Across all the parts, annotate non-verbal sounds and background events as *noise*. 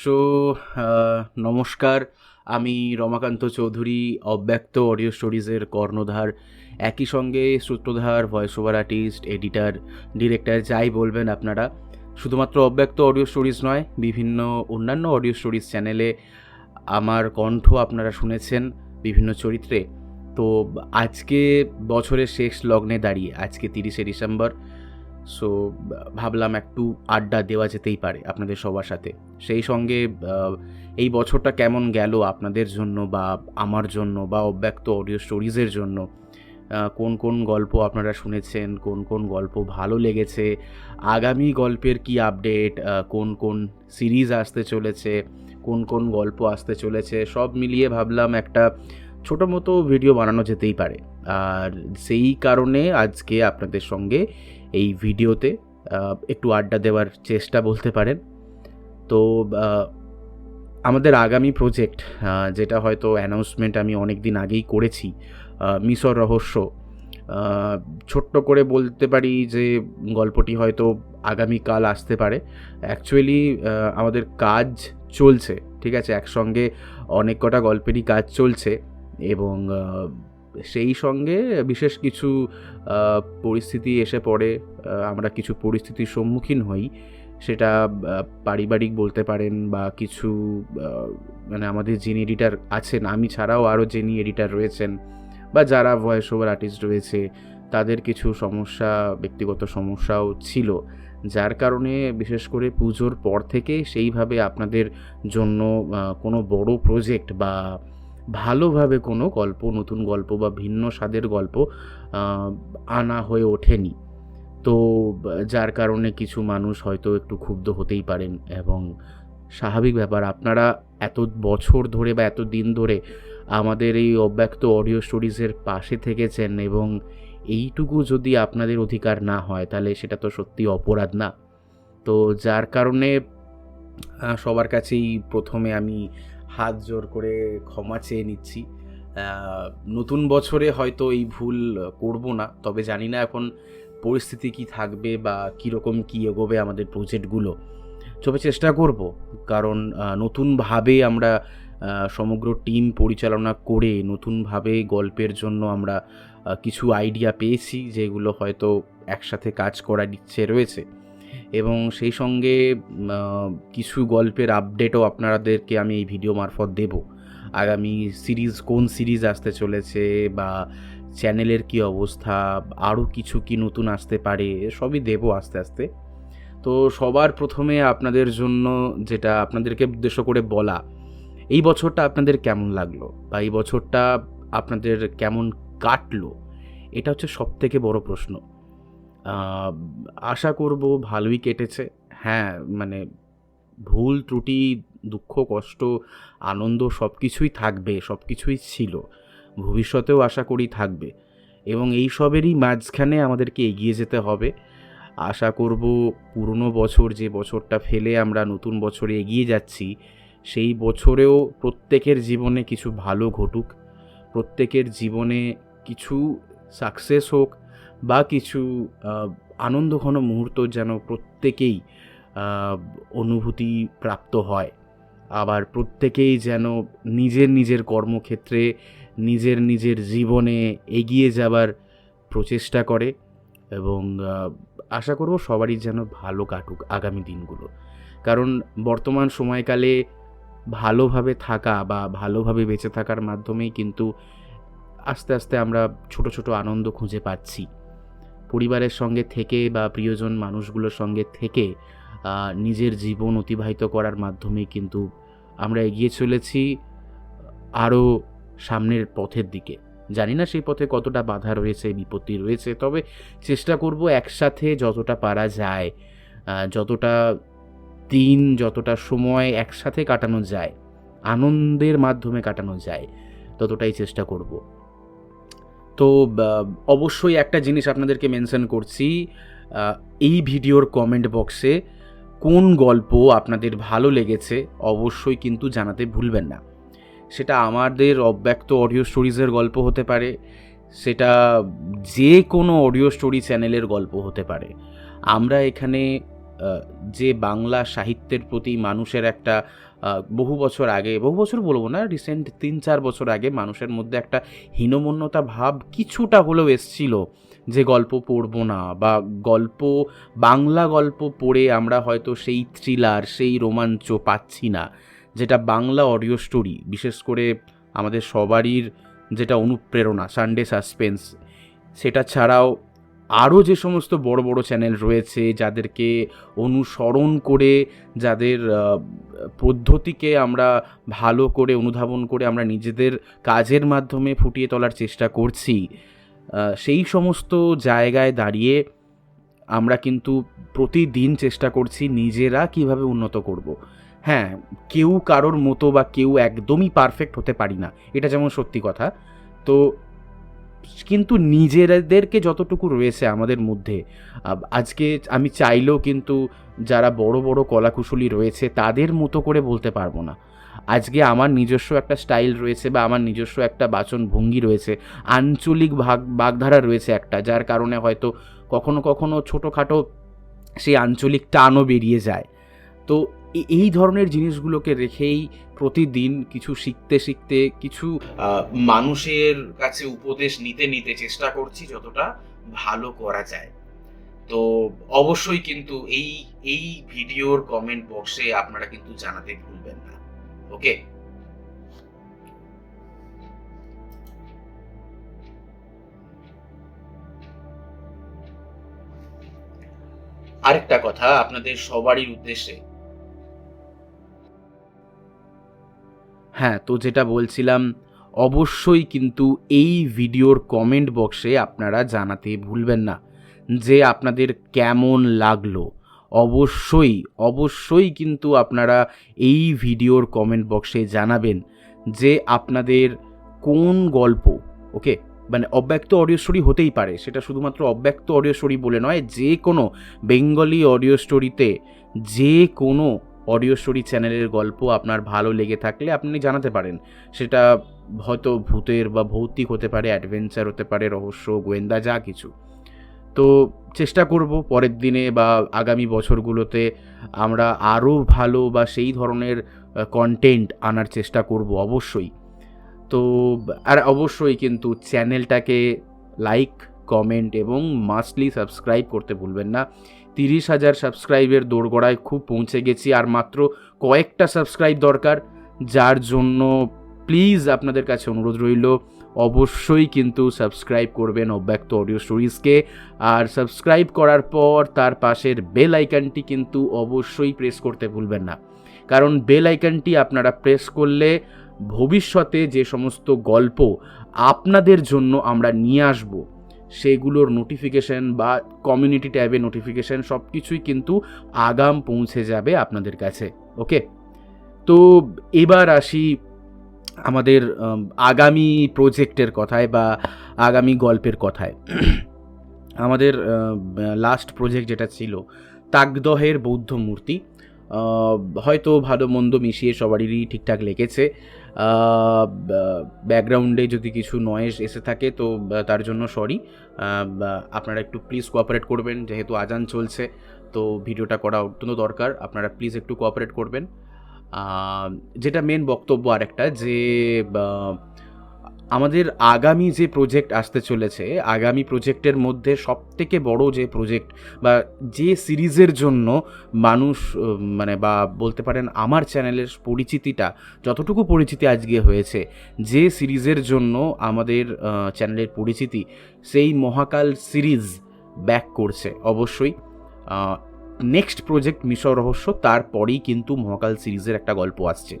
So নমস্কার। আমি রমাকান্ত চৌধুরী, অব্যক্ত অডিও স্টোরিজের কর্ণধার। একই সঙ্গে সূত্রধার voice over artist, editor, director, যাই বলবেন আপনারা। শুধুমাত্র অব্যক্ত অডিও স্টোরিজ নয়, বিভিন্ন অন্যান্য অডিও স্টোরিজ চ্যানেলে আমার কণ্ঠ আপনারা শুনেছেন বিভিন্ন চরিত্রে। তো আজকে বছরের শেষ লগ্নে দাঁড়িয়ে, আজকে তিরিশে ডিসেম্বর সো ভাবলাম একটু আড্ডা দেওয়া যেতেই পারে আপনাদের সবার সাথে। সেই সঙ্গে এই বছরটা কেমন গেল আপনাদের জন্য বা আমার জন্য বা অব্যক্ত অডিও স্টোরিজের জন্য? কোন কোন গল্প আপনারা শুনেছেন? কোন কোন গল্প ভালো লেগেছে? আগামী গল্পের কি আপডেট কোন কোন সিরিজ আসতে চলেছে? কোন কোন গল্প আসতে চলেছে? সব মিলিয়ে ভাবলাম একটা ছোটো মতো ভিডিও বানানো যেতেই পারে। আর সেই কারণে আজকে আপনাদের সঙ্গে এই ভিডিওতে একটু আড্ডা দেওয়ার চেষ্টা বলতে পারেন। তো আমাদের আগামী প্রজেক্ট যেটা হয়তো অ্যানাউন্সমেন্ট আমি অনেক দিন আগেই করেছি মিশর রহস্য ছোট্ট করে বলতে পারি যে গল্পটি হয়তো আগামীকাল আসতে পারে। অ্যাকচুয়ালি আমাদের কাজ চলছে, ঠিক আছে? একসঙ্গে অনেক কটা গল্পেরই কাজ চলছে এবং সেই সঙ্গে বিশেষ কিছু পরিস্থিতি এসে পড়ে আমরা কিছু পরিস্থিতির সম্মুখীন হই। সেটা পারিবারিক বলতে পারেন বা কিছু মানে আমাদের যিনি এডিটার আছেন, আমি ছাড়াও আরও যিনি এডিটার রয়েছেন বা যারা ভয়েস ওভার আর্টিস্ট রয়েছে, তাদের কিছু সমস্যা, ব্যক্তিগত সমস্যাও ছিল। যার কারণে বিশেষ করে পুজোর পর থেকে সেইভাবে আপনাদের জন্য কোনো বড় প্রজেক্ট বা ভালোভাবে কোনো গল্প, নতুন গল্প বা ভিন্ন স্বাদের গল্প আনা হয়ে ওঠেনি। তো, যার কারণে কিছু মানুষ হয়তো একটু ক্ষুব্ধ হতেই পারেন এবং স্বাভাবিক ব্যাপার, আপনারা এত বছর ধরে বা এত দিন ধরে আমাদের এই অব্যক্ত অডিও স্টোরিজের পাশে থেকেছেন এবং এইটুকু যদি আপনাদের অধিকার না হয়, তাহলে সেটা তো সত্যি অপরাধ না। তো যার কারণে সবার কাছেই প্রথমে আমি হাত জোর করে ক্ষমা চেয়ে নিচ্ছি। নতুন বছরে হয়তো এই ভুল করব না, তবে জানি না এখন পরিস্থিতি কি থাকবে বা কীরকম কী এগোবে আমাদের প্রজেক্টগুলো। তবে চেষ্টা করব, কারণ নতুনভাবে আমরা সমগ্র টিম পরিচালনা করে নতুনভাবে গল্পের জন্য আমরা কিছু আইডিয়া পেয়েছি, যেগুলো হয়তো একসাথে কাজ করার ইচ্ছে রয়েছে। এবং সেই সঙ্গে কিছু গল্পের আপডেটও আপনাদেরকে আমি এই ভিডিও মারফত দেব। আগামী সিরিজ কোন সিরিজ আসতে চলেছে বা চ্যানেলের কি অবস্থা, আরও কিছু কি নতুন আসতে পারে, সবই দেবো আস্তে আস্তে। তো সবার প্রথমে আপনাদের জন্য যেটা আপনাদেরকে উদ্দেশ্য করে বলা, এই বছরটা আপনাদের কেমন লাগল? বা এই বছরটা আপনাদের কেমন কাটলো? এটা হচ্ছে সব থেকে বড় প্রশ্ন। আশা করব ভালোই কেটেছে। হ্যাঁ মানে ভুল, ত্রুটি, দুঃখ, কষ্ট, আনন্দ সব কিছুই থাকবে সব কিছুই ছিল। ভবিষ্যতেও আশা করি থাকবে। এবং এই সবেরই মাঝখানে আমাদেরকে এগিয়ে যেতে হবে। আশা করব পুরনো বছর, যে বছরটা ফেলে আমরা নতুন বছরে এগিয়ে যাচ্ছি, সেই বছরেও প্রত্যেকের জীবনে কিছু ভালো ঘটুক। প্রত্যেকের জীবনে কিছু সাকসেস হোক বা কিছু আনন্দঘন মুহূর্ত যেন প্রত্যেকেই অনুভূতি প্রাপ্ত হয়। আবার প্রত্যেকেই যেন নিজের নিজের কর্মক্ষেত্রে, নিজের নিজের জীবনে এগিয়ে যাবার প্রচেষ্টা করে এবং আশা করব সবারই যেন ভালো কাটুক আগামী দিনগুলো। কারণ বর্তমান সময়কালে ভালোভাবে থাকা বা ভালোভাবে বেঁচে থাকার মাধ্যমেই কিন্তু আস্তে আস্তে আমরা ছোট ছোট আনন্দ খুঁজে পাচ্ছি। পরিবারের সঙ্গে থেকে বা প্রিয়জন মানুষগুলোর সঙ্গে থেকে নিজের জীবন অতিবাহিত করার মাধ্যমে কিন্তু আমরা এগিয়ে চলেছি, আরও সামনের পথের দিকে। জানি না সেই পথে কতটা বাধা রয়েছে, বিপত্তি রয়েছে, তবে চেষ্টা করব একসাথে যতটা পারা যায় যতটা দিন, যতটা সময় একসাথে কাটানো যায়, আনন্দের মাধ্যমে কাটানো যায়, ততটাই চেষ্টা করব। তো অবশ্যই একটা জিনিস আপনাদেরকে মেনশন করছি এই ভিডিওর কমেন্ট বক্সে কোন গল্প আপনাদের ভালো লেগেছে অবশ্যই কিন্তু জানাতে ভুলবেন না। সেটা আমাদের অব্যক্ত অডিও স্টোরিজের গল্প হতে পারে, সেটা যে কোনো অডিও স্টোরি চ্যানেলের গল্প হতে পারে। আমরা এখানে যে বাংলা সাহিত্যের প্রতি মানুষের একটা বহু বছর আগে, বহু বছর বলব না রিসেন্ট তিন চার বছর আগে মানুষের মধ্যে একটা হীনমন্যতা ভাব কিছুটা হলেও এসছিল যে গল্প পড়ব না বা গল্প, বাংলা গল্প পড়ে আমরা হয়তো সেই থ্রিলার সেই রোমাঞ্চ পাচ্ছি না। যেটা বাংলা অডিও স্টোরি বিশেষ করে আমাদের সবারই যেটা অনুপ্রেরণা সানডে সাসপেন্স সেটা ছাড়াও আরও যে সমস্ত বড় বড় চ্যানেল রয়েছে যাদেরকে অনুসরণ করে, যাদের পদ্ধতিকে আমরা ভালো করে, অনুধাবন করে আমরা নিজেদের কাজের মাধ্যমে ফুটিয়ে তোলার চেষ্টা করছি সেই সমস্ত জায়গায় দাঁড়িয়ে আমরা কিন্তু প্রতিদিন চেষ্টা করছি নিজেরা কীভাবে উন্নত করব। হ্যাঁ কেউ কারোর মতো বা কেউ একদমই পারফেক্ট হতে পারি না, এটা যেমন সত্যি কথা। তো কিন্তু নিজেদেরকে যতটুকু রয়েছে আমাদের মধ্যে আজকে আমি চাইলেও কিন্তু যারা বড় বড় কলাকুশলী রয়েছে তাদের মতো করে বলতে পারব না। আজকে আমার নিজস্ব একটা স্টাইল রয়েছে বা আমার নিজস্ব একটা বাচন ভঙ্গি রয়েছে, আঞ্চলিক ভাগ, বাগধারা রয়েছে একটা, যার কারণে হয়তো কখনো কখনো ছোটোখাটো সেই আঞ্চলিক টানও বেরিয়ে যায়। তো এই ধরনের জিনিসগুলোকে রেখেই প্রতিদিন কিছু শিখতে শিখতে কিছু মানুষের কাছে উপদেশ নিতে নিতে চেষ্টা করছি যতটা ভালো করা যায়। তো অবশ্যই কিন্তু এই এই ভিডিওর কমেন্ট বক্সে আপনারা কিন্তু জানাতে ভুলবেন না। ওকে আরেকটা কথা আপনাদের সবারই উদ্দেশ্যে। হ্যাঁ তো যেটা বলছিলাম, অবশ্যই কিন্তু এই ভিডিওর কমেন্ট বক্সে আপনারা জানাতে ভুলবেন না যে আপনাদের কেমন লাগল। অবশ্যই অবশ্যই কিন্তু আপনারা এই ভিডিওর কমেন্ট বক্সে জানাবেন যে আপনাদের কোন গল্প ওকে মানে অব্যক্ত অডিও স্টোরি হতেই পারে, সেটা শুধুমাত্র অব্যক্ত অডিও স্টোরি বলে নয়, যে কোনো বেঙ্গলি অডিও স্টোরিতে যে কোনো অডিও স্টোরি চ্যানেলের গল্প আপনার ভালো লেগে থাকলে আপনি জানাতে পারেন। সেটা হয়তো ভূতের বা ভৌতিক হতে পারে, অ্যাডভেঞ্চার হতে পারে, রহস্য, গোয়েন্দা, যা কিছু। তো চেষ্টা করব পরের দিনে বা আগামী বছরগুলোতে আমরা আরও ভালো বা সেই ধরনের কন্টেন্ট আনার চেষ্টা করব অবশ্যই। তো, আর অবশ্যই কিন্তু চ্যানেলটাকে লাইক কমেন্ট এবং মাস্টলি সাবস্ক্রাইব করতে ভুলবেন না। তিরিশ হাজার সাবস্ক্রাইবের দোরগোড়ায় খুব পৌঁছে গেছি, আর মাত্র কয়েকটা সাবস্ক্রাইব দরকার, যার জন্য প্লিজ আপনাদের কাছে অনুরোধ রইল, অবশ্যই কিন্তু সাবস্ক্রাইব করবেন অব্যক্ত অডিও স্টোরিজকে, আর সাবস্ক্রাইব করার পর তার পাশের বেল আইকনটি কিন্তু অবশ্যই প্রেস করতে ভুলবেন না, কারণ বেল আইকনটি আপনারা প্রেস করলে ভবিষ্যতে যে সমস্ত গল্প আপনাদের জন্য আমরা নিয়ে আসব সেগুলোর নোটিফিকেশন বা কমিউনিটি ট্যাবে নোটিফিকেশন সব কিছুই কিন্তু আগাম পৌঁছে যাবে আপনাদের কাছে ওকে তো এবার আসি আমাদের আগামী প্রজেক্টের কথায় বা আগামী গল্পের কথায়। *clears throat* আমাদের লাস্ট প্রজেক্ট যেটা ছিল তাকদহের বৌদ্ধ মূর্তি হয়তো ভালো মন্দ মিশিয়ে সবারই ঠিকঠাক লেগেছে। ব্যাকগ্রাউন্ডে যদি কিছু নয়েজ এসে থাকে, তো তার জন্য সরি আপনারা একটু প্লিজ কোঅপারেট করবেন, যেহেতু আজান চলছে, তো ভিডিওটা করা অত্যন্ত দরকার। আপনারা প্লিজ একটু কোঅপারেট করবেন। যেটা মেন বক্তব্য আরেকটা, যে আমাদের আগামী যে প্রজেক্ট আসতে চলেছে, আগামী প্রজেক্টের মধ্যে সব থেকে বড় যে প্রজেক্ট বা যে সিরিজের জন্য মানুষ মানে বা বলতে পারেন আমার চ্যানেলের পরিচিতিটা, যতটুকু পরিচিতি আজকে হয়েছে, যে সিরিজের জন্য আমাদের চ্যানেলের পরিচিতি সেই মহাকাল সিরিজ ব্যাক করছে, অবশ্যই। নেক্সট প্রজেক্ট মিশর রহস্য, তারপরেই কিন্তু মহাকাল সিরিজের একটা গল্প আসছে।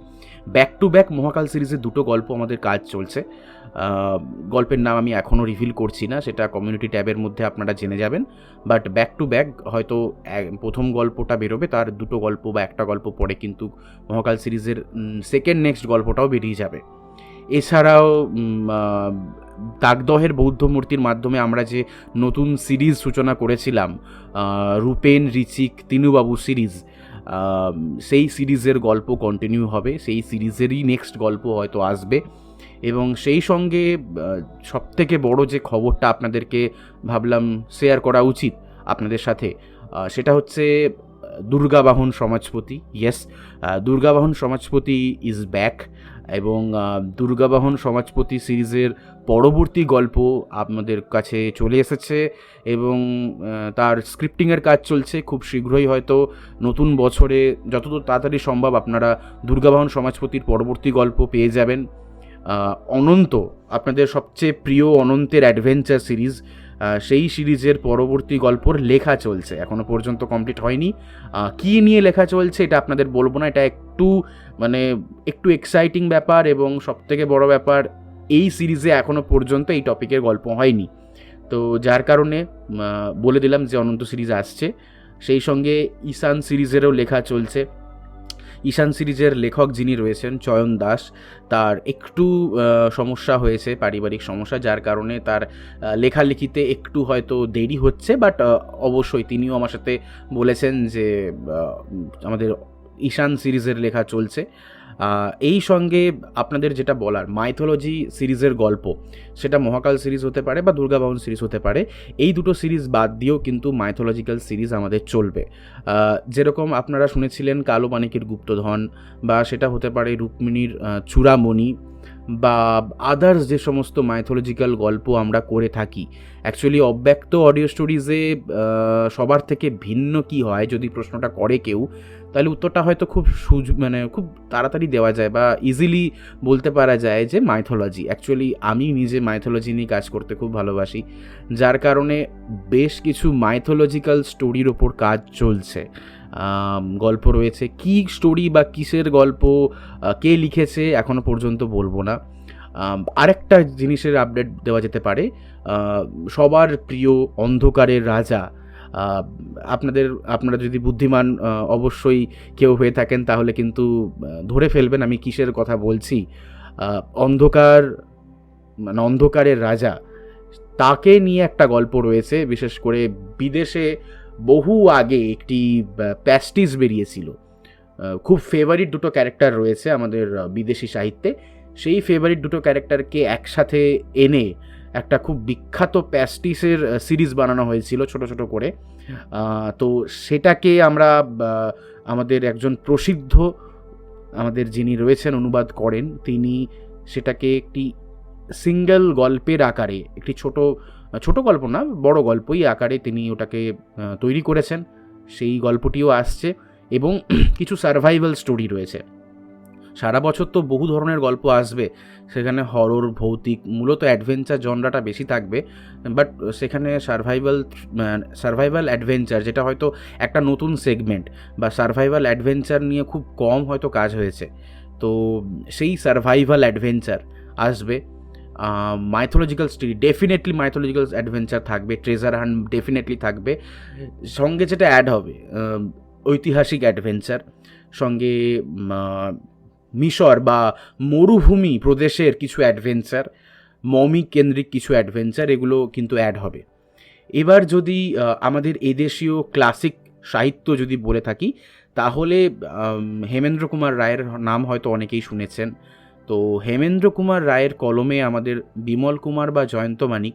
ব্যাক টু ব্যাক মহাকাল সিরিজের দুটো গল্প আমাদের কাজ চলছে। গল্পের নাম আমি এখনও রিভিল করছি না, সেটা কমিউনিটি ট্যাবের মধ্যে আপনারা জেনে যাবেন। বাট ব্যাক টু ব্যাক হয়তো প্রথম গল্পটা বেরোবে, তার দুটো গল্প বা একটা গল্প পরে কিন্তু মহাকাল সিরিজের সেকেন্ড নেক্সট গল্পটাও বেরিয়ে যাবে। এছাড়াও দাগদহের বৌদ্ধ মূর্তির মাধ্যমে আমরা যে নতুন সিরিজ সূচনা করেছিলাম রূপেন রিচিক তিনুবাবু সিরিজ সেই সিরিজের গল্প কন্টিনিউ হবে, সেই সিরিজেরই নেক্সট গল্প হয়তো আসবে। এবং সেই সঙ্গে সবথেকে বড় যে খবরটা আপনাদেরকে ভাবলাম শেয়ার করা উচিত আপনাদের সাথে সেটা হচ্ছে Durgabahan Samajpati. Yes Durgabahan Samajpati is back এবং দুর্গাবাহন সমাজপতি সিরিজের পরবর্তী গল্প আপনাদের কাছে চলে এসেছে এবং তার স্ক্রিপ্টিংয়ের কাজ চলছে। খুব শীঘ্রই হয়তো নতুন বছরে যতদূর তাড়াতাড়ি সম্ভব আপনারা দুর্গাবাহন সমাজপতির পরবর্তী গল্প পেয়ে যাবেন। অনন্ত, আপনাদের সবচেয়ে প্রিয় অনন্তের অ্যাডভেঞ্চার সিরিজ সেই সিরিজের পরবর্তী গল্পর লেখা চলছে। এখনও পর্যন্ত কমপ্লিট হয়নি। কী নিয়ে লেখা চলছে এটা আপনাদের বলব না। এটা একটু মানে একটু এক্সাইটিং ব্যাপার এবং সবথেকে বড় ব্যাপার, এই সিরিজে এখনও পর্যন্ত এই টপিকের গল্প হয়নি। তো যার কারণে বলে দিলাম যে অনন্ত সিরিজ আসছে। সেই সঙ্গে ঈশান সিরিজেরও লেখা চলছে। ঈশান সিরিজের লেখক যিনি রয়েছেন চয়ন দাস, তার একটু সমস্যা হয়েছে, পারিবারিক সমস্যা, যার কারণে তার লেখালেখিতে একটু হয়তো দেরি হচ্ছে, বাট অবশ্যই তিনিও আমার সাথে বলেছেন যে আমাদের ঈশান সিরিজের লেখা চলছে। এই সঙ্গে আপনাদের যেটা বলার মাইথোলজি সিরিজের গল্প, সেটা মহাকাল সিরিজ হতে পারে বা দুর্গাবাহন সিরিজ হতে পারে, এই দুটো সিরিজ বাদ দিয়েও কিন্তু মাইথোলজিক্যাল সিরিজ আমাদের চলবে। যেরকম আপনারা শুনেছিলেন কালো পানিকের গুপ্তধন বা সেটা হতে পারে রুক্মিণীর চূড়ামণি বা আদার্স যে সমস্ত মাইথোলজিক্যাল গল্প আমরা করে থাকি অ্যাকচুয়ালি অব্যক্ত অডিও স্টোরিজে সবার থেকে ভিন্ন কি হয় যদি প্রশ্নটা করে কেউ, তাহলে উত্তরটা হয়তো খুব সুজ মানে খুব তাড়াতাড়ি দেওয়া যায় বা ইজিলি বলতে পারা যায় যে মাইথোলজি অ্যাকচুয়ালি আমি নিজে মাইথোলজি নিয়ে কাজ করতে খুব ভালোবাসি, যার কারণে বেশ কিছু মাইথোলজিক্যাল স্টোরির ওপর কাজ চলছে। গল্প রয়েছে। কি স্টোরি বা কিসের গল্প কে লিখেছে, এখনও পর্যন্ত বলব না। আরেকটা জিনিসের আপডেট দেওয়া যেতে পারে। সবার প্রিয় অন্ধকারের রাজা। আপনাদের, আপনারা যদি বুদ্ধিমান অবশ্যই কেউ হয়ে থাকেন, তাহলে কিন্তু ধরে ফেলবেন আমি কিসের কথা বলছি। অন্ধকার মানে অন্ধকারের রাজা, তাকে নিয়ে একটা গল্প রয়েছে, বিশেষ করে বিদেশে বহু আগে একটি প্যাস্টিস বেরিয়েছিল। খুব ফেভারিট দুটো ক্যারেক্টার রয়েছে আমাদের বিদেশি সাহিত্যে। সেই ফেভারিট দুটো ক্যারেক্টারকে একসাথে এনে একটা খুব বিখ্যাত প্যাস্টিসের সিরিজ বানানো হয়েছিল ছোট ছোট করে। তো সেটাকে আমরা আমাদের একজন প্রসিদ্ধ, আমাদের যিনি রয়েছেন অনুবাদ করেন, তিনি সেটাকে একটি সিঙ্গেল গল্পের আকারে, একটি ছোট ছোট গল্প না, বড় গল্পই আকারে তিনি ওটাকে তৈরি করেছেন। সেই গল্পটিও আসছে এবং *clears throat* কিছু সার্ভাইভাল স্টোরি রয়েছে। সারা বছর তো বহু ধরনের গল্প আসবে। সেখানে হরর ভৌতিক, মূলত অ্যাডভেঞ্চার জনরাটা বেশি থাকবে। বাট সেখানে সার্ভাইভাল সার্ভাইভাল অ্যাডভেঞ্চার যেটা হয়তো একটা নতুন সেগমেন্ট বা সার্ভাইভাল অ্যাডভেঞ্চার নিয়ে খুব কম হয়তো কাজ হয়েছে। তো সেই সার্ভাইভাল অ্যাডভেঞ্চার আসবে। Mythological story definitely mythological adventure থাকবে ট্রেজার হান্ট ডেফিনেটলি থাকবে। সঙ্গে যেটা অ্যাড হবে ঐতিহাসিক অ্যাডভেঞ্চার সঙ্গে মিশর বা মরুভূমি প্রদেশের কিছু অ্যাডভেঞ্চার মমি কেন্দ্রিক কিছু অ্যাডভেঞ্চার এগুলো কিন্তু অ্যাড হবে। এবার যদি আমাদের এদেশীয় ক্লাসিক সাহিত্য যদি বলে থাকি, তাহলে হেমেন্দ্র কুমার রায়ের নাম হয়তো অনেকেই শুনেছেন। তো হেমেন্দ্র কুমার রায়ের কলমে আমাদের বিমল কুমার বা জয়ন্ত মানিক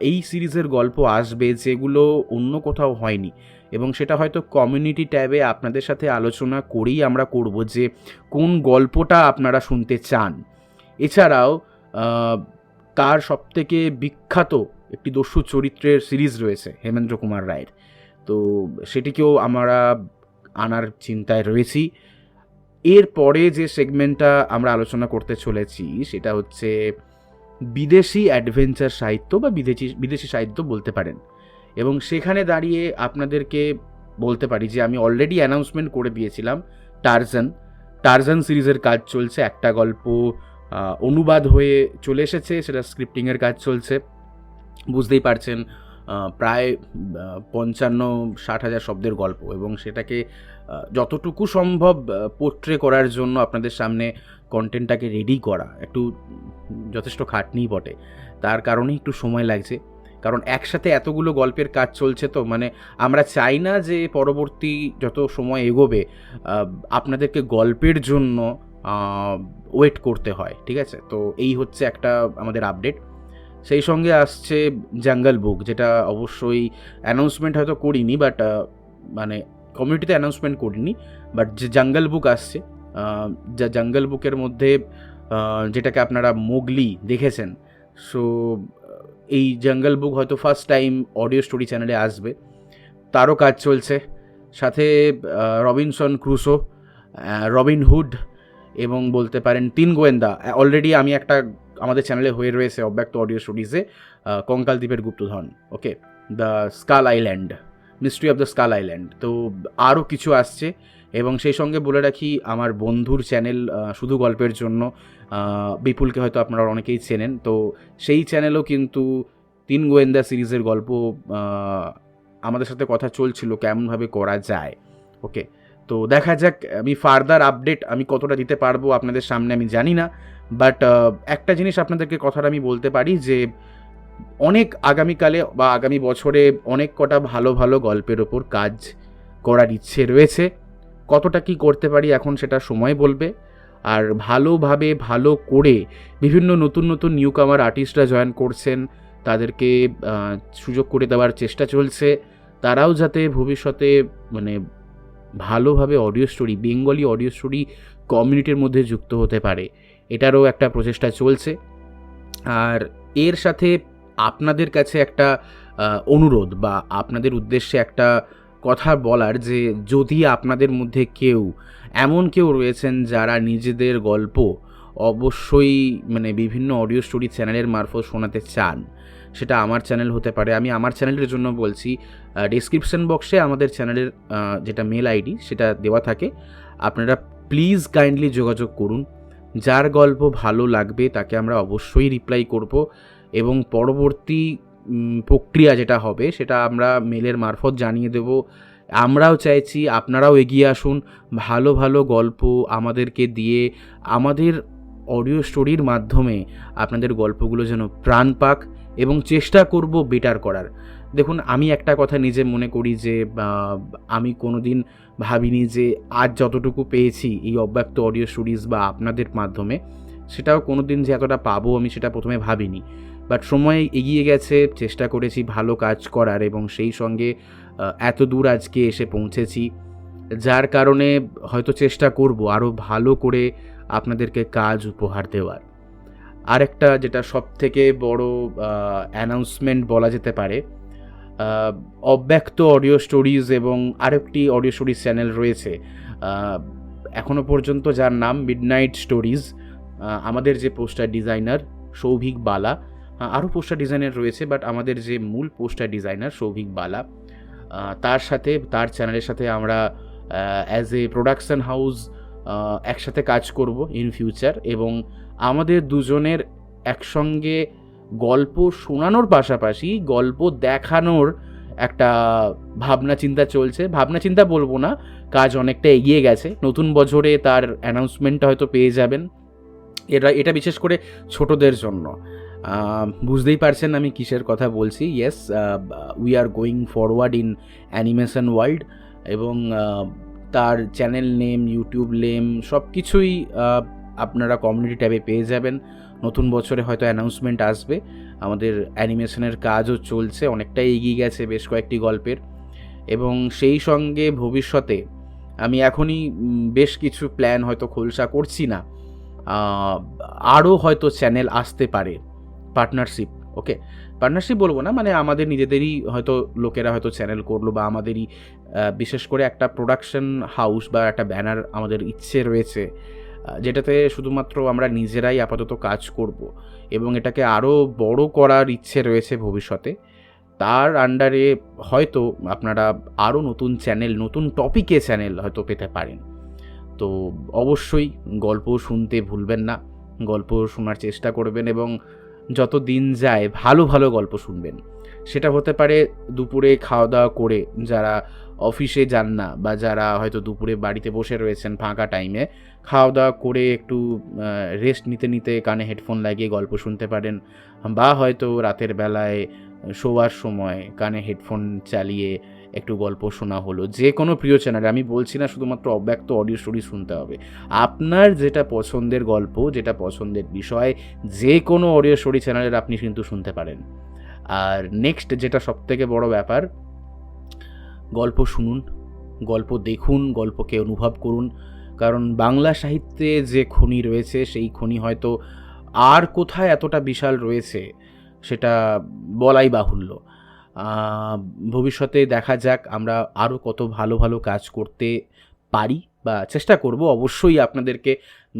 এই সিরিজের গল্প আসবে যেগুলো অন্য কোথাও হয়নি। এবং সেটা হয়তো কমিউনিটি ট্যাবে আপনাদের সাথে আলোচনা করেই আমরা করব যে কোন গল্পটা আপনারা শুনতে চান। এছাড়াও তার সবথেকে বিখ্যাত একটি দস্যু চরিত্রের সিরিজ রয়েছে হেমেন্দ্র কুমার রায়ের। তো সেটিকেও আমরা আনার চিন্তায় রয়েছি। এরপরে যে সেগমেন্টটা আমরা আলোচনা করতে চলেছি, সেটা হচ্ছে বিদেশি অ্যাডভেঞ্চার সাহিত্য বা বিদেশি বিদেশি সাহিত্য বলতে পারেন। এবং সেখানে দাঁড়িয়ে আপনাদেরকে বলতে পারি যে, আমি অলরেডি অ্যানাউন্সমেন্ট করে দিয়েছিলাম টারজান টারজান সিরিজের কাজ চলছে, একটা গল্প অনুবাদ হয়ে চলে এসেছে, সেটা স্ক্রিপ্টিংয়ের কাজ চলছে। বুঝতেই পারছেন প্রায় পঞ্চান্ন, ষাট হাজার শব্দের গল্প এবং সেটাকে যতটুকু সম্ভব পোট্রে করার জন্য আপনাদের সামনে কন্টেন্টটাকে রেডি করা একটু যথেষ্ট খাটনি বটে। তার কারণে একটু সময় লাগছে। কারণ একসাথে এতগুলো গল্পের কাজ চলছে তো মানে আমরা চাই না যে পরবর্তী যত সময় এগোবে আপনাদেরকে গল্পের জন্য ওয়েট করতে হয়, ঠিক আছে? তো এই হচ্ছে একটা আমাদের আপডেট সেই সঙ্গে আসছে জাঙ্গল বুক যেটা অবশ্যই অ্যানাউন্সমেন্ট হয়তো করিনি বাট মানে কমিউনিটিতে অ্যানাউন্সমেন্ট করিনি বাট যে জাঙ্গল বুক আসছে যা জাঙ্গল বুকের মধ্যে যেটাকে আপনারা মোগলি দেখেছেন সো এই জাঙ্গল বুক হয়তো ফার্স্ট টাইম অডিও স্টোরি চ্যানেলে আসবে। তারও কাজ চলছে। সাথে Robinson Crusoe ah, Robin Hood এবং বলতে পারেন তিন গোয়েন্দা অলরেডি আমি একটা আমাদের চ্যানেলে হয়ে রয়েছে অব্যক্ত অডিও স্টোরিজে কঙ্কাল দ্বীপের গুপ্তধন okay the skull island mystery of the skull island তো আরও কিছু আসছে এবং সেই সঙ্গে বলে রাখি আমার বন্ধুর চ্যানেল শুধু গল্পের জন্য বিপুলকে হয়তো আপনারা অনেকেই চেনেন, তো সেই চ্যানেলও কিন্তু তিন গোয়েন্দা সিরিজের গল্প আমাদের সাথে কথা চলছিল কেমনভাবে করা যায় ওকে তো দেখা যাক, আমি ফার্দার আপডেট আমি কতটা দিতে পারব আপনাদের সামনে আমি জানি না বাট একটা জিনিস আপনাদেরকে কথাটা আমি বলতে পারি যে, অনেক আগামীকালে বা আগামী বছরে অনেক কটা ভালো ভালো গল্পের ওপর কাজ করার ইচ্ছে রয়েছে। কতটা কি করতে পারি এখন সেটা সময় বলবে। আর ভালোভাবে ভালো করে বিভিন্ন নতুন নতুন নিউ কামার আর্টিস্টরা জয়েন করছেন, তাদেরকে সুযোগ করে দেওয়ার চেষ্টা চলছে। তারাও যাতে ভবিষ্যতে মানে ভালোভাবে audio story Bengali audio story কমিউনিটির মধ্যে যুক্ত হতে পারে। এটারও একটা প্রচেষ্টা চলছে। আর এর সাথে আপনাদের কাছে একটা অনুরোধ বা আপনাদের উদ্দেশ্যে একটা কথা বলার যে, যদি আপনাদের মধ্যে কেউ, এমন কেউ রয়েছেন যারা নিজেদের গল্প অবশ্যই মানে বিভিন্ন অডিও স্টোরি চ্যানেলের মারফত শোনাতে চান, সেটা আমার চ্যানেল হতে পারে। আমি আমার চ্যানেলের জন্য বলছি ডিসক্রিপশন বক্সে আমাদের চ্যানেলের যেটা মেল আইডি সেটা দেওয়া থাকে। আপনারা প্লিজ কাইন্ডলি যোগাযোগ করুন। যার গল্প ভালো লাগবে তাকে আমরা অবশ্যই রিপ্লাই করব এবং পরবর্তী প্রক্রিয়া যেটা হবে সেটা আমরা মেলের মারফত জানিয়ে দেব। আমরাও চাইছি আপনারাও এগিয়ে আসুন, ভালো ভালো গল্প আমাদেরকে দিয়ে আমাদের অডিও স্টোরির মাধ্যমে আপনাদের গল্পগুলো যেন প্রাণ পাক এবং চেষ্টা করব বেটার করার। দেখুন, আমি একটা কথা নিজে মনে করি যে আমি কোনো দিন ভাবিনি যে আজ যতটুকু পেয়েছি এই অব্যক্ত অডিও স্টোরিজ বা আপনাদের মাধ্যমে, সেটাও কোনো দিন যে এতটা পাবো আমি সেটা প্রথমে ভাবিনি। বাট সময় এগিয়ে গেছে, চেষ্টা করেছি ভালো কাজ করার এবং সেই সঙ্গে এত দূর আজকে এসে পৌঁছেছি, যার কারণে হয়তো চেষ্টা করব আরও ভালো করে আপনাদেরকে কাজ উপহার দেওয়ার। আরেকটা যেটা সব থেকে বড় অ্যানাউন্সমেন্ট বলা যেতে পারে অব্যক্ত অডিও স্টোরিজ এবং আরেকটি অডিও স্টোরিজ চ্যানেল রয়েছে। আহ, এখনও পর্যন্ত যার নাম মিডনাইট স্টোরিজ আমাদের যে পোস্টার ডিজাইনার সৌভিক বালা আরও পোস্টার ডিজাইনার রয়েছে বাট আমাদের যে মূল পোস্টার ডিজাইনার সৌভিক বালা তার সাথে তার চ্যানেলের সাথে আমরা অ্যাজ এ প্রোডাকশন হাউস একসাথে কাজ করব ইন ফিউচার এবং আমাদের দুজনের একসঙ্গে গল্প শোনানোর পাশাপাশি গল্প দেখানোর একটা ভাবনা চিন্তা চলছে। ভাবনা চিন্তা বলব না, কাজ অনেকটা এগিয়ে গেছে। নতুন বছরে তার অ্যানাউন্সমেন্টটা হয়তো পেয়ে যাবেন। এটা এটা বিশেষ করে ছোটদের জন্য। বুঝতেই পারছেন আমি কিসের কথা বলছি। Yes we are going forward in animation world এবং তার চ্যানেল নেম ইউটিউব নেম সব কিছুই আপনারা কমিউনিটি ট্যাবে পেয়ে যাবেন। নতুন বছরে হয়তো অ্যানাউন্সমেন্ট আসবে। আমাদের অ্যানিমেশনের কাজও চলছে, অনেকটাই এগিয়ে গেছে বেশ কয়েকটি গল্পের। এবং সেই সঙ্গে ভবিষ্যতে আমি এখনই বেশ কিছু প্ল্যান হয়তো খোলসা করছি না। আরও হয়তো চ্যানেল আসতে পারে পার্টনারশিপ ওকে পার্টনারশিপ বলব না মানে আমাদের নিজেদেরই হয়তো লোকেরা হয়তো চ্যানেল করল বা আমাদেরই বিশেষ করে একটা প্রোডাকশন হাউস বা একটা ব্যানার আমাদের ইচ্ছে রয়েছে। যেটাতে শুধুমাত্র আমরা নিজেরাই আপাতত কাজ করব এবং এটাকে আরও বড় করার ইচ্ছে রয়েছে ভবিষ্যতে। তার আন্ডারে হয়তো আপনারা আরও নতুন চ্যানেল নতুন টপিকে চ্যানেল হয়তো পেতে পারেন। তো অবশ্যই গল্প শুনতে ভুলবেন না, গল্প শোনার চেষ্টা করবেন এবং যত দিন যায় ভালো ভালো গল্প শুনবেন। সেটা হতে পারে দুপুরে খাওয়া দাওয়া করে যারা অফিসে যান না বা যারা হয়তো দুপুরে বাড়িতে বসে রয়েছেন ফাঁকা টাইমে খাওয়া দাওয়া করে একটু রেস্ট নিতে নিতে কানে হেডফোন লাগিয়ে গল্প শুনতে পারেন বা হয়তো রাতের বেলায় শোয়ার সময় কানে হেডফোন চালিয়ে একটু গল্প শোনা হলো। যে কোনো প্রিয় চ্যানেলে আমি বলছি না শুধুমাত্র অব্যক্ত অডিও স্টোরি শুনতে হবে। আপনার যেটা পছন্দের গল্প, যেটা পছন্দের বিষয়, যে কোনো অডিও স্টোরি চ্যানেলের আপনি কিন্তু শুনতে পারেন। আর নেক্সট যেটা সবথেকে বড় ব্যাপার গল্প শুনুন, গল্প দেখুন, গল্পকে অনুভব করুন। কারণ বাংলা সাহিত্যে যে খনি রয়েছে, সেই খনি হয়তো আর কোথায় এতটা বিশাল রয়েছে, সেটা বলাই বাহুল্য। ভবিষ্যতে দেখা যাক আমরা আরও কত ভালো ভালো কাজ করতে পারি বা চেষ্টা করব অবশ্যই আপনাদেরকে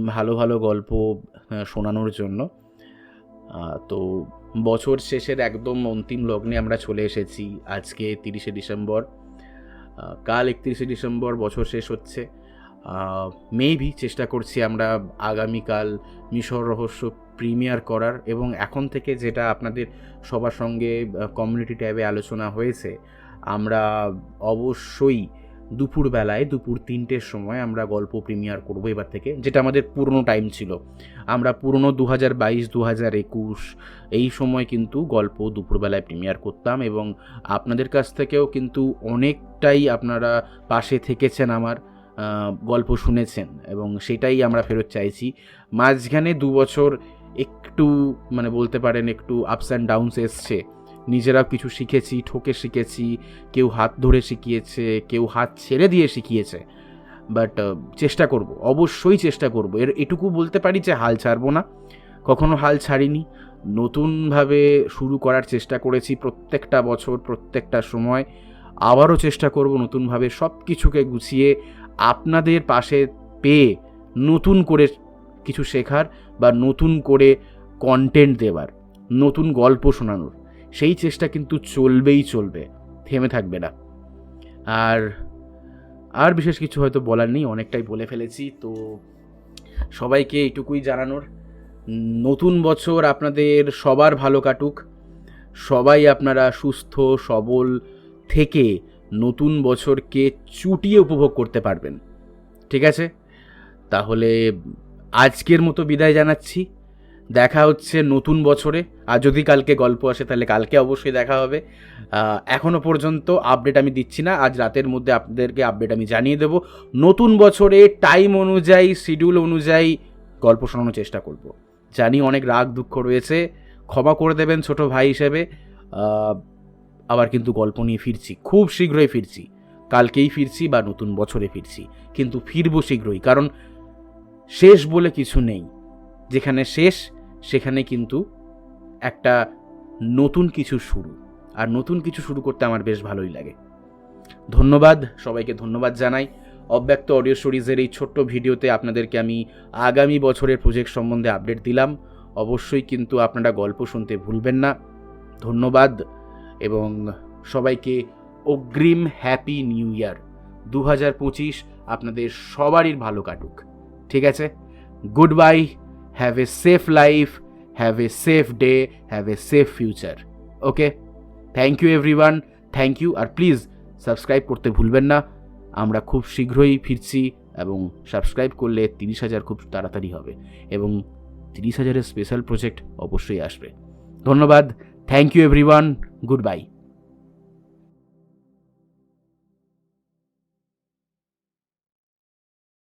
ভালো ভালো গল্প শোনানোর জন্য। তো বছর শেষের একদম অন্তিম লগ্নে আমরা চলে এসেছি। আজকে তিরিশে ডিসেম্বর। কাল একত্রিশে ডিসেম্বর বছর শেষ হচ্ছে। মেবি চেষ্টা করছি আমরা আগামীকাল মিশর রহস্য প্রিমিয়ার করার এবং এখন থেকে যেটা আপনাদের সবার সঙ্গে কমিউনিটি ট্যাবে আলোচনা হয়েছে, আমরা অবশ্যই দুপুরবেলায়, দুপুর তিনটের সময় আমরা গল্প প্রিমিয়ার করব এবার থেকে, যেটা আমাদের পুরনো টাইম ছিল। আমরা পুরনো দু হাজার বাইশ দু হাজার একুশ এই সময় কিন্তু গল্প দুপুরবেলায় প্রিমিয়ার করতাম এবং আপনাদের কাছ থেকেও কিন্তু অনেকটাই আপনারা পাশে থেকেছেন আমার গল্প শুনেছেন এবং সেটাই আমরা ফেরত চাইছি। মাঝখানে দু বছর একটু মানে বলতে পারেন একটু আপস অ্যান্ড ডাউনস এসছে। নিজেরাও কিছু শিখেছি, ঠকে শিখেছি, কেউ হাত ধরে শিখিয়েছে, কেউ হাত ছেড়ে দিয়ে শিখিয়েছে। বাট চেষ্টা করব, অবশ্যই চেষ্টা করব। এর, এটুকু বলতে পারি যে হাল ছাড়বো না। কখনো হাল ছাড়িনি। নতুনভাবে শুরু করার চেষ্টা করেছি প্রত্যেকটা বছর, প্রত্যেকটা সময়। আবারও চেষ্টা করব নতুনভাবে সব কিছুকে গুছিয়ে আপনাদের পাশে পেয়ে নতুন করে কিছু শেখার বা নতুন করে কন্টেন্ট দেওয়ার, নতুন গল্প শোনানোর। সেই চেষ্টা কিন্তু চলবেই চলবে, থেমে থাকবে না। আর আর বিশেষ কিছু হয়তো বলার নেই, অনেকটাই বলে ফেলেছি, তো সবাইকে এইটুকুই জানানোর। নতুন বছর আপনাদের সবার ভালো কাটুক, সবাই আপনারা সুস্থ, সবল থেকে নতুন বছরকে চুটিয়ে উপভোগ করতে পারবেন। ঠিক আছে? তাহলে আজকের মতো বিদায় জানাচ্ছি। দেখা হচ্ছে নতুন বছরে। আর যদি কালকে গল্প আসে, তাহলে কালকে অবশ্যই দেখা হবে। এখনও পর্যন্ত আপডেট আমি দিচ্ছি না। আজ রাতের মধ্যে আপনাদেরকে আপডেট আমি জানিয়ে দেব। নতুন বছরে টাইম অনুযায়ী শিডিউল অনুযায়ী গল্প শোনানোর চেষ্টা করব। জানি অনেক রাগ দুঃখ রয়েছে। ক্ষমা করে দেবেন ছোট ভাই হিসেবে। আবার কিন্তু গল্প নিয়ে ফিরছি। খুব শীঘ্রই ফিরছি। কালকেই ফিরছি বা নতুন বছরে ফিরছি। কিন্তু ফিরবো শীঘ্রই। কারণ শেষ বলে কিছু নেই। যেখানে শেষ সেখানে কিন্তু একটা নতুন কিছু শুরু। আর নতুন কিছু শুরু করতে আমার বেশ ভালোই লাগে। ধন্যবাদ, সবাইকে ধন্যবাদ জানাই। অব্যক্ত অডিও স্টোরিজের এই ছোট্ট ভিডিওতে আপনাদেরকে আমি আগামী বছরের প্রজেক্ট সম্বন্ধে আপডেট দিলাম। অবশ্যই কিন্তু আপনারা গল্প শুনতে ভুলবেন না। ধন্যবাদ এবং সবাইকে অগ্রিম হ্যাপি নিউ ইয়ার দু হাজার পঁচিশ আপনাদের সবারই ভালো কাটুক। ঠিক আছে? Good bye have a safe life have a safe day have a safe future okay thank you everyone thank you R please subscribe করতে ভুলবেন না। আমরা খুব শীঘ্রই ফিরছি এবং সাবস্ক্রাইব করলে তিরিশ হাজার খুব তাড়াতাড়ি হবে এবং তিরিশ হাজারের স্পেশাল প্রজেক্ট অবশ্যই আসবে। ধন্যবাদ। Thank you everyone good bye